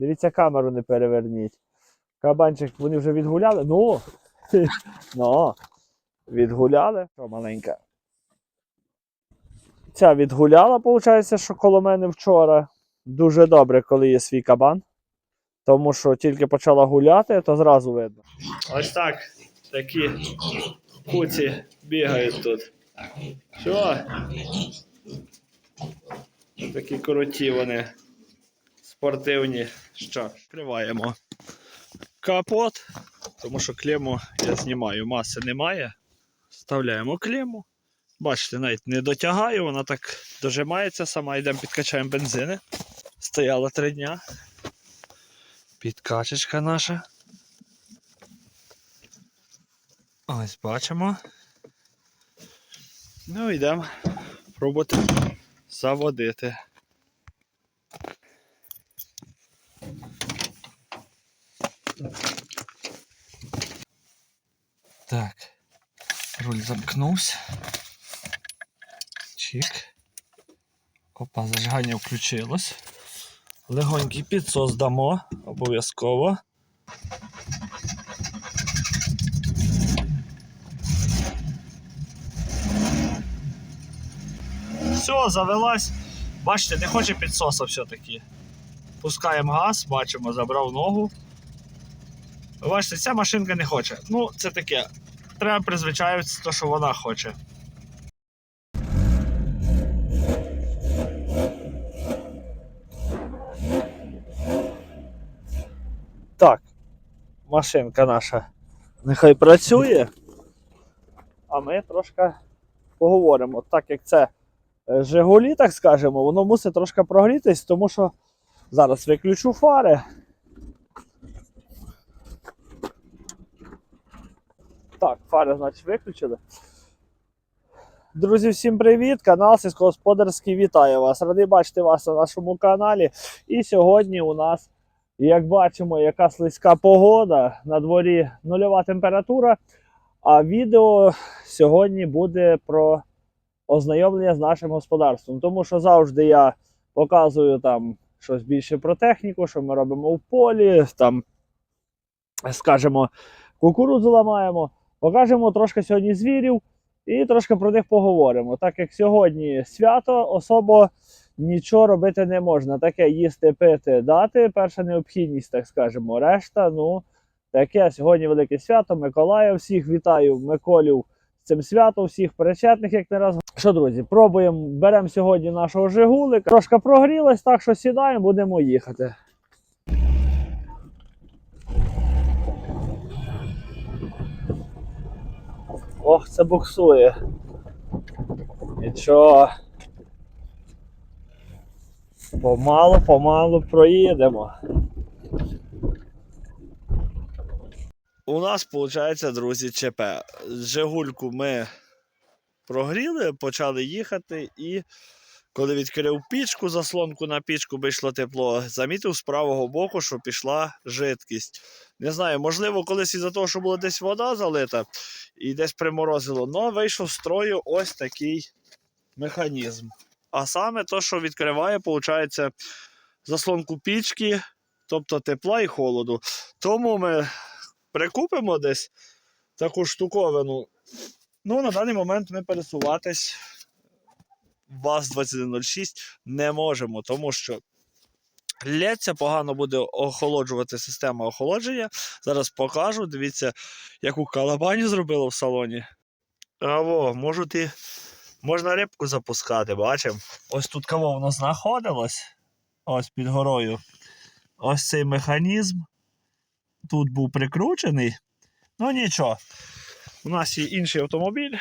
Дивіться, камеру не переверніть. Кабанчик, вони вже відгуляли. Ну, ну, відгуляли. Що маленька. Ця відгуляла, виходить, що коло мене вчора. Дуже добре, коли є свій кабан. Тому що тільки почала гуляти, то зразу видно. Ось так. Такі куці бігають тут. Що? Такі круті вони. Спортивні. Що? Відкриваємо капот, тому що клему я знімаю, маси немає. Вставляємо клему. Бачите, навіть не дотягаю, вона так дожимається сама. Йдемо підкачаємо бензини. Стояла три дня. Підкачечка наша. Ось бачимо. Ну, йдемо пробувати заводити. Так. Руль замкнувся. Чик. Опа, зажигання включилось. Легонький підсос дамо, обов'язково. Все, завелась. Бачите, не хоче підсоса все-таки. Пускаємо газ, бачимо, забрав ногу. Бачите, ця машинка не хоче. Ну, це таке. Треба призвичаюватися того, що вона хоче. Так, машинка наша нехай працює. А ми трошки поговоримо. Так як це е, Жигулі, так скажемо, воно мусить трошки прогрітись, тому що зараз виключу фари. Так, фари, значить, виключили. Друзі, всім привіт! Канал Сільськогосподарський вітає вас. Радий бачити вас на нашому каналі. І сьогодні у нас, як бачимо, яка слизька погода. На дворі нульова температура. А відео сьогодні буде про ознайомлення з нашим господарством. Тому що завжди я показую там щось більше про техніку, що ми робимо в полі, там, скажімо, кукурудзу ламаємо. Покажемо трошки сьогодні звірів і трошки про них поговоримо. Так як сьогодні свято, особо нічого робити не можна. Таке їсти, пити, дати. Перша необхідність, так скажемо. Решта, ну, таке сьогодні велике свято. Миколая всіх вітаю, Миколів з цим святом, всіх причетних, як не раз. Що, друзі, пробуємо, беремо сьогодні нашого Жигулика. Трошки прогрілось, так що сідаємо, будемо їхати. Ох, це буксує. Нічого. Помалу, помалу проїдемо. У нас, виходить, друзі, ЧП. Жигульку ми прогріли, почали їхати і коли відкрив пічку, заслонку на пічку вийшло тепло, замітив з правого боку, що пішла жидкість. Не знаю, можливо, колись із-за того, що була десь вода залита і десь приморозило, але вийшов з строю ось такий механізм. А саме то, що відкриває, виходить, заслонку пічки, тобто тепла і холоду. Тому ми прикупимо десь таку штуковину. Ну, на даний момент ми пересуватись ВАЗ-2106 не можемо, тому що лється погано буде охолоджувати система охолодження. Зараз покажу. Дивіться, яку калабаню зробили в салоні. Аво, можуть і можна рибку запускати, бачимо. Ось тут кого воно знаходилось. Ось під горою. Ось цей механізм. Тут був прикручений. Ну нічого. У нас є інший автомобіль.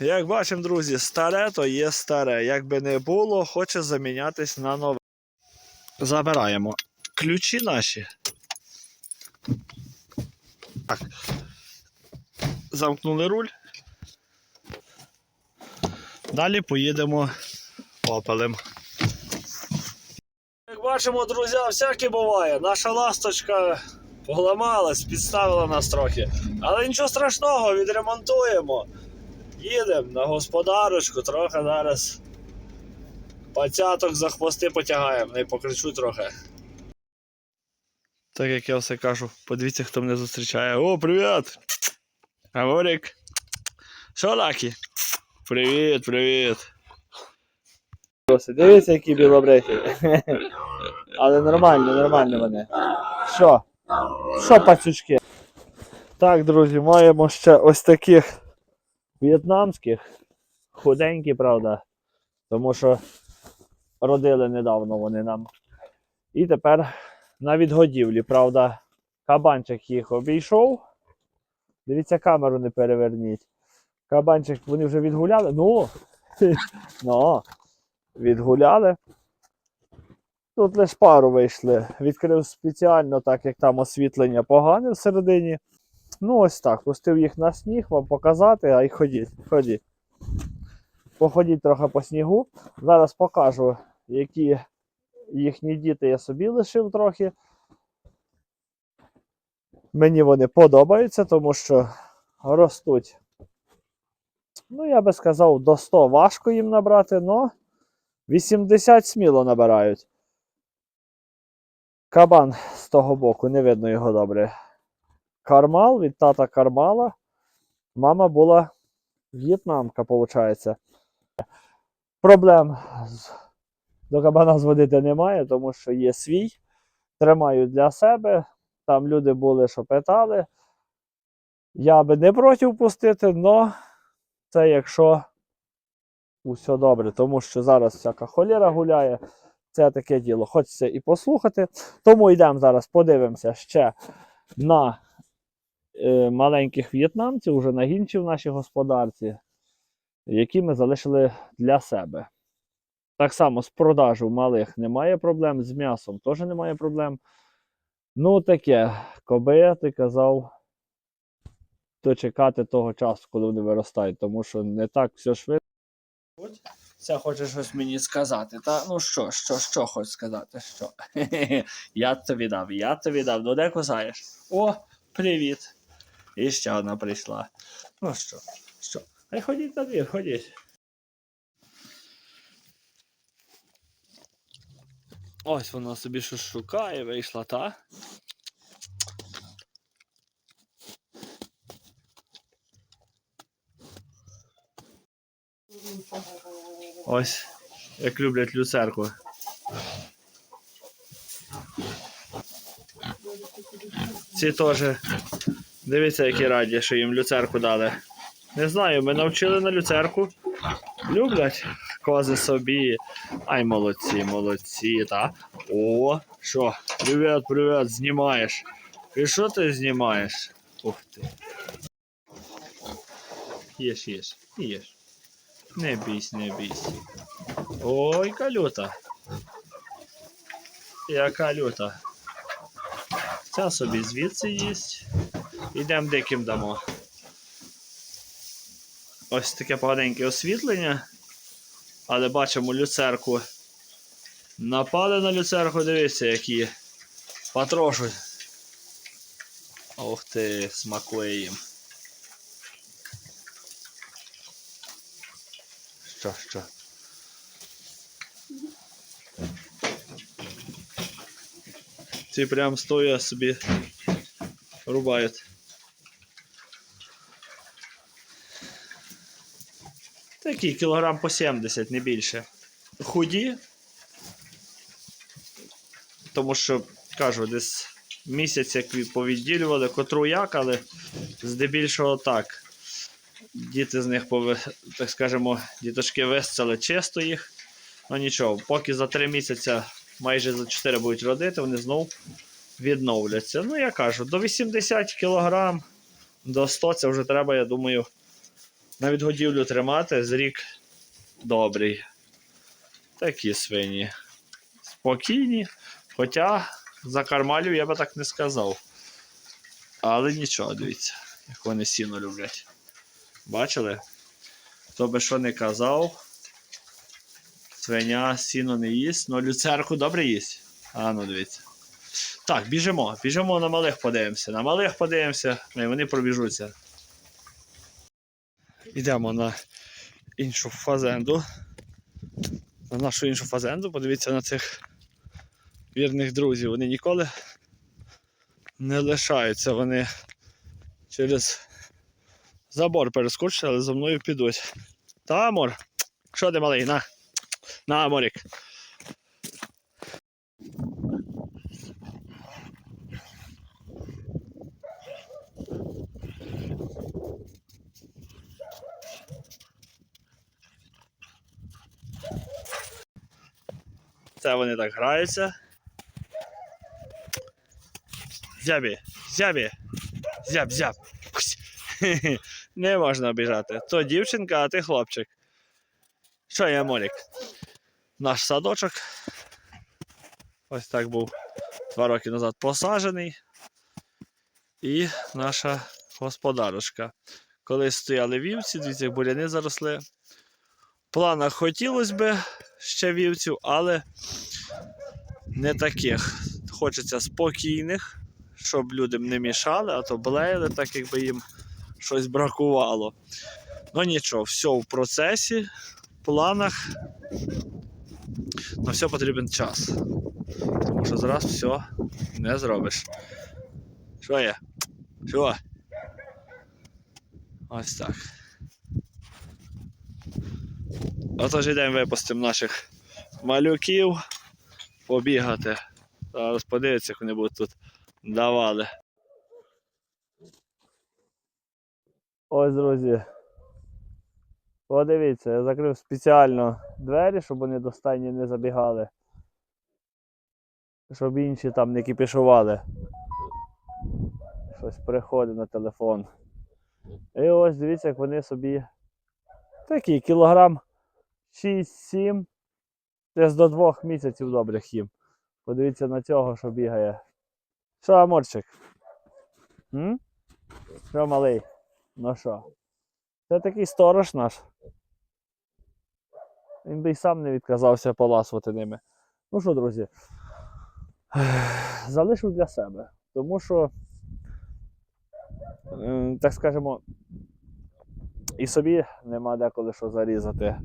Як бачимо, друзі, старе то є старе. Як би не було, хоче замінятись на нове. Забираємо ключі наші. Так. Замкнули руль. Далі поїдемо опелем. Як бачимо, друзі, всяке буває. Наша ласточка поламалась, підставила нас трохи. Але нічого страшного, відремонтуємо. Їдемо на господарочку, трохи зараз пацяток за хвости потягаємо, не покричу трохи. Так як я все кажу, подивіться, хто мене зустрічає. О, привіт! Говорик. Що, Лакі? Привіт, привіт. Дивіться, які білобреті. Але нормально, нормально вони. Що? Що, пацючки? Так, друзі, маємо ще ось таких в'єтнамських. Худенькі, правда. Тому що родили недавно вони нам. І тепер на відгодівлі, правда, кабанчик їх обійшов. Дивіться, камеру не переверніть. Кабанчик вони вже відгуляли. Ну, ну відгуляли. Тут лише пару вийшли. Відкрив спеціально, так як там освітлення погане всередині. Ну, ось так. Пустив їх на сніг, вам показати, а й ходіть. ходіть. Походіть трохи по снігу. Зараз покажу, які їхні діти я собі лишив трохи. Мені вони подобаються, тому що ростуть. Ну, я би сказав, до 100 важко їм набрати, але 80 сміло набирають. Кабан з того боку, не видно його добре. Кармал від тата Кармала. Мама була в'єтнамка, виходить. Проблем до кабана зводити немає, тому що є свій. Тримаю для себе. Там люди були, що питали. Я би не проти пустити, але це якщо усе добре, тому що зараз всяка холіра гуляє. Це таке діло. Хочеться і послухати. Тому йдемо зараз, подивимося ще на маленьких в'єтнамців, уже на гінчі в нашій господарці, які ми залишили для себе. Так само з продажу малих немає проблем, з м'ясом теж немає проблем. Ну, таке, коби ти казав, то чекати того часу, коли вони виростають, тому що не так все швидко. Це хоче щось мені сказати. Та ну що, що, що хочеш сказати? Що? я тобі дав, я тобі дав. Ну де кусаєш? О, привіт. І ще одна прийшла. Ну що, що? Ай ходіть на двір, ходіть. Ось вона собі щось шукає, вийшла, та? Ось, як люблять люцерку. Ці теж. Дивіться, які раді, що їм люцерку дали. Не знаю, ми навчили на люцерку. Люблять кози собі. Ай, молодці, молодці, та. О, що? Привіт, привіт, знімаєш. І що ти знімаєш? Ух ти. Їж, їж, їж. Не бійся, не бійся. Ой, калюта. Яка люта. Ця собі звідси їсть. Ідемо диким дамо. Ось таке поганеньке освітлення. Але бачимо люцерку. Напали на люцерку, дивіться, які потрошуть. Ух ти, смакує їм. Що, що? Ці прям стоя собі рубають. Такі кілограм по 70, не більше. Худі. Тому що, кажу, десь місяць як повідділювали, котру як, але здебільшого так. Діти з них, так скажемо, діточки висцали чисто їх. Ну нічого, поки за 3 місяці, майже за 4 будуть родити, вони знов відновляться. Ну, я кажу, до 80 кг, до 100 це вже треба, я думаю, на відгодівлю тримати з рік добрий. Такі свині. Спокійні. Хоча за кармалів я би так не сказав. Але нічого, дивіться, як вони сіно люблять. Бачили? Хто би що не казав, свиня сіно не їсть, але люцерку добре їсть. А ну дивіться. Так, біжимо. Біжимо на малих подивимося. На малих подивимося, ну, і вони пробіжуться. Йдемо на іншу фазенду. На нашу іншу фазенду. Подивіться на цих вірних друзів. Вони ніколи не лишаються. Вони через забор перескочили, але за мною підуть. Та, Амор, що ти малий? На, на, Аморік. Це вони так граються. Зябі, зябі, зяб, зяб. Не можна обіжати. То дівчинка, а ти хлопчик. Що я Молік? Наш садочок. Ось так був два роки назад посаджений. І наша господарочка. Колись стояли вівці, дивіться, буряни заросли. В планах хотілося б ще вівців, але не таких. Хочеться спокійних, щоб людям не мішали, а то блеяли, так якби їм щось бракувало. Ну нічого, все в процесі, в планах. На все потрібен час. Тому що зараз все не зробиш. Що є? Що? Ось так. Отож йдемо випустимо наших малюків побігати. Зараз подивіться, як вони будуть тут давали. Ось, друзі. Подивіться, я закрив спеціально двері, щоб вони до стайні не забігали. Щоб інші там не кипішували. Щось приходить на телефон. І ось дивіться, як вони собі такі кілограм 6-7. Десь до двох місяців добрих їм. Подивіться на цього, що бігає. Що, Аморчик? М? Що, малий? Ну що? Це такий сторож наш. Він би й сам не відказався поласувати ними. Ну що, друзі, залишив для себе. Тому що, так скажемо, і собі нема деколи що зарізати.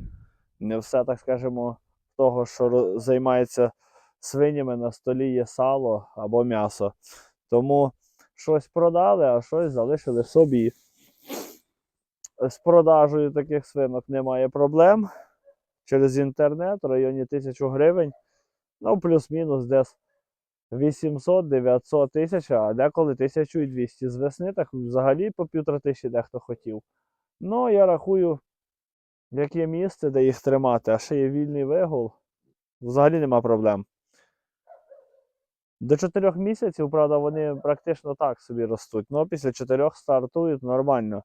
Не все, так скажемо, того, що займається свинями, на столі є сало або м'ясо. Тому щось продали, а щось залишили собі. З продажею таких свинок немає проблем. Через інтернет в районі 1000 гривень. Ну, плюс-мінус десь 800-900 тисяч, а деколи 1200 з весни, так взагалі по півтора тисячі дехто хотів. Ну, я рахую, як є місце, де їх тримати, а ще є вільний вигул, взагалі нема проблем. До 4 місяців, правда, вони практично так собі ростуть. Ну, після 4 стартують нормально.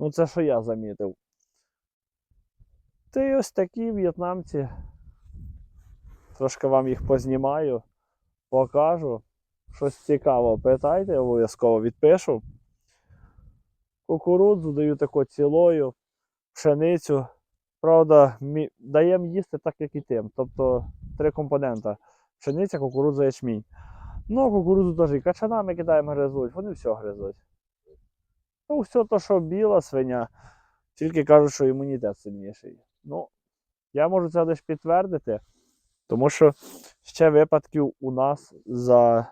Ну, це що я замітив. Та й ось такі в'єтнамці. Трошки вам їх познімаю, покажу. Щось цікаво, питайте, обов'язково відпишу. Кукурудзу даю таку цілою, пшеницю. Правда, даємо їсти так, як і тим. Тобто три компонента: пшениця, кукурудза, ячмінь. Ну, кукурудзу теж і качанами кидаємо, гризуть, вони все гризуть. Ну, все то, що біла свиня, тільки кажуть, що імунітет сильніший. Ну, я можу це лише підтвердити, тому що ще випадків у нас за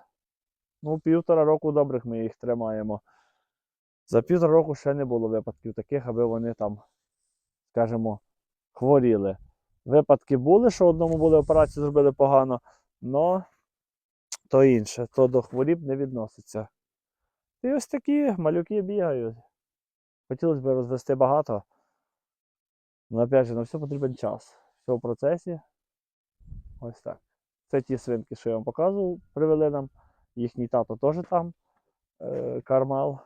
ну, півтора року добрих ми їх тримаємо. За півтора року ще не було випадків таких, аби вони там, скажімо, хворіли. Випадки були, що одному були операції, зробили погано, але то інше, то до хворіб не відноситься. І ось такі малюки бігають. Хотілося б розвести багато. Але опять же, на все потрібен час. Все в процесі. Ось так. Це ті свинки, що я вам показував, привели нам. Їхній тато теж там. Е, Кармал.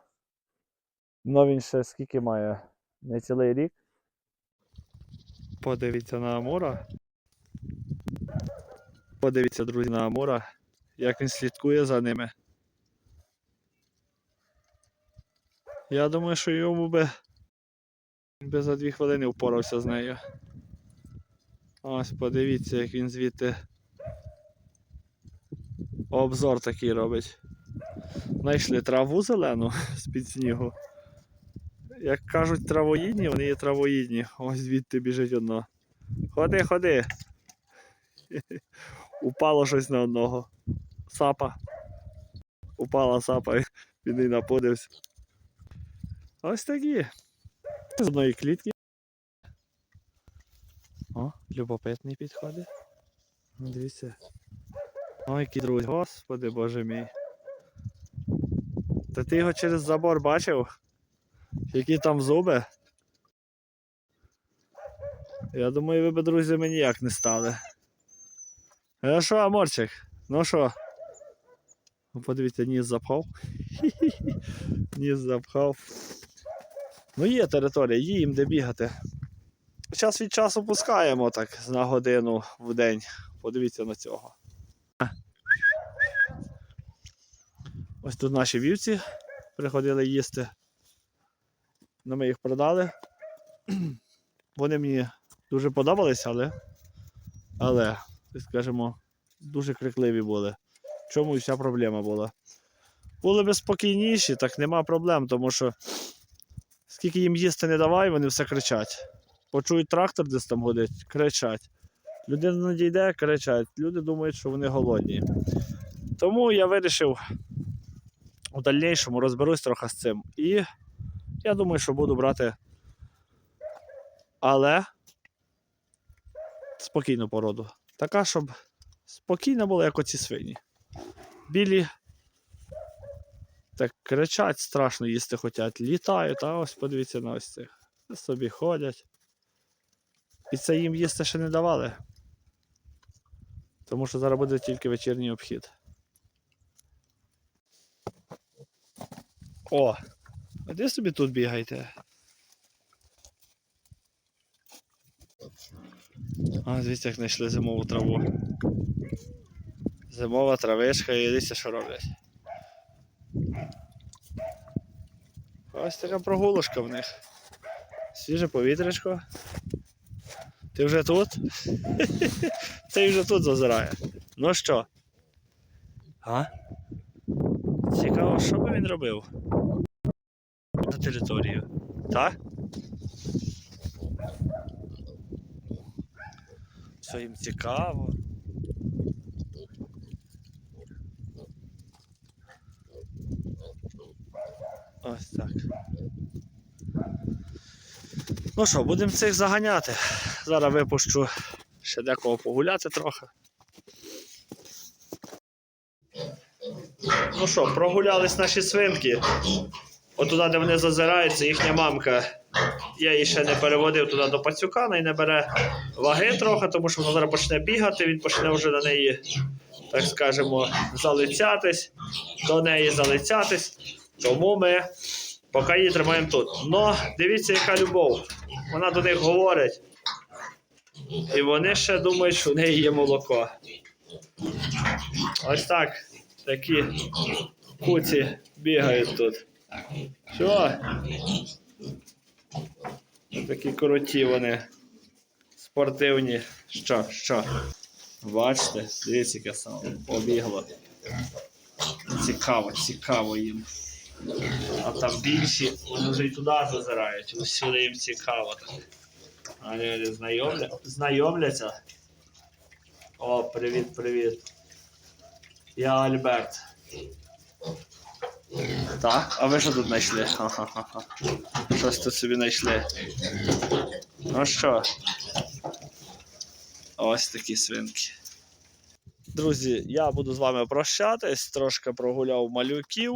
Ну він ще скільки має? Не цілий рік. Подивіться на Амура. Подивіться, друзі, на Амура, як він слідкує за ними. Я думаю, що йому би, він би за дві хвилини впорався з нею. Ось подивіться, як він звідти обзор такий робить. Знайшли траву зелену з-під снігу. Як кажуть травоїдні, вони є травоїдні. Ось звідти біжить одно. Ходи, ходи. Упало щось на одного. Сапа. упала сапа, він і напудився. Ось такі. З одної клітки. О, любопитний підходить. Ну, Дивіться. Ой, який друзі. Господи боже мій. Та ти його через забор бачив? Які там зуби? Я думаю, ви б, друзями ніяк не стали. А що, Аморчик? Ну що? Ну, Подивіться, ніс запхав. ніс запхав. Ну, є територія, є їм де бігати. Час від часу пускаємо так на годину в день. Подивіться на цього. Ось тут наші вівці приходили їсти. Ну, ми їх продали. Вони мені дуже подобались, але, але, скажімо, дуже крикливі були. В чому і вся проблема була. Були б спокійніші, так нема проблем, тому що скільки їм їсти не давай, вони все кричать. Почують трактор десь там ходить, кричать. Людина надійде, кричать. Люди думають, що вони голодні. Тому я вирішив у дальнішому розберусь трохи з цим. І я думаю, що буду брати. Але спокійну породу. Така, щоб спокійно було, як оці свині. Білі так кричать, страшно їсти хочуть, літають, а ось подивіться на ось цих. Собі ходять. І це їм їсти ще не давали. Тому що зараз буде тільки вечірній обхід. О! Де собі тут бігаєте? А, дивіться, як знайшли зимову траву. Зимова травишка і дивіться, що роблять. Ось така прогулочка в них. Свіже повітрячко. Ти вже тут? Ти вже тут зазирає. Ну що? А? Цікаво, що би він робив? На територію. Так? Що їм цікаво. Ось так. Ну що, будемо цих заганяти. Зараз випущу ще декого погуляти трохи. Ну що, прогулялись наші свинки. От туди, де вони зазираються, їхня мамка. Я її ще не переводив туди до пацюкана і не бере ваги трохи, тому що вона зараз почне бігати, він почне вже на неї, так скажемо, залицятись, до неї залицятись. Тому ми поки її тримаємо тут. Но дивіться, яка любов. Вона до них говорить. І вони ще думають, що в неї є молоко. Ось так. Такі куці бігають тут. Що? Такі круті вони. Спортивні. Що, що? Бачите, дивіться, яке саме побігло. Цікаво, цікаво їм. А там більші, вони вже й туди зазирають. Ось сюди їм цікаво. Вони знайомля... знайомляться. О, привіт, привіт. Я Альберт. Так, а ви що тут знайшли? Щось тут собі знайшли. Ну що? Ось такі свинки. Друзі, я буду з вами прощатись. Трошки прогуляв малюків,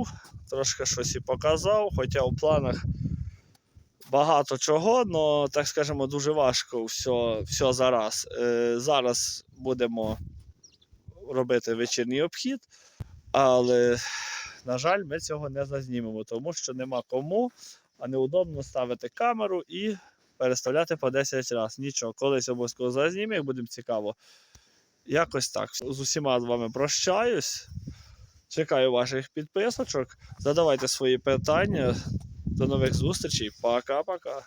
трошки щось і показав, хоча в планах багато чого, але, так скажемо, дуже важко все, все зараз. Е, зараз будемо робити вечірній обхід, але, на жаль, ми цього не зазнімемо, тому що нема кому, а неудобно ставити камеру і переставляти по 10 разів. Нічого, колись обов'язково зазнімемо, як буде цікаво. Якось так. З усіма з вами прощаюсь. Чекаю ваших підписочок. Задавайте свої питання. До нових зустрічей. Пока-пока.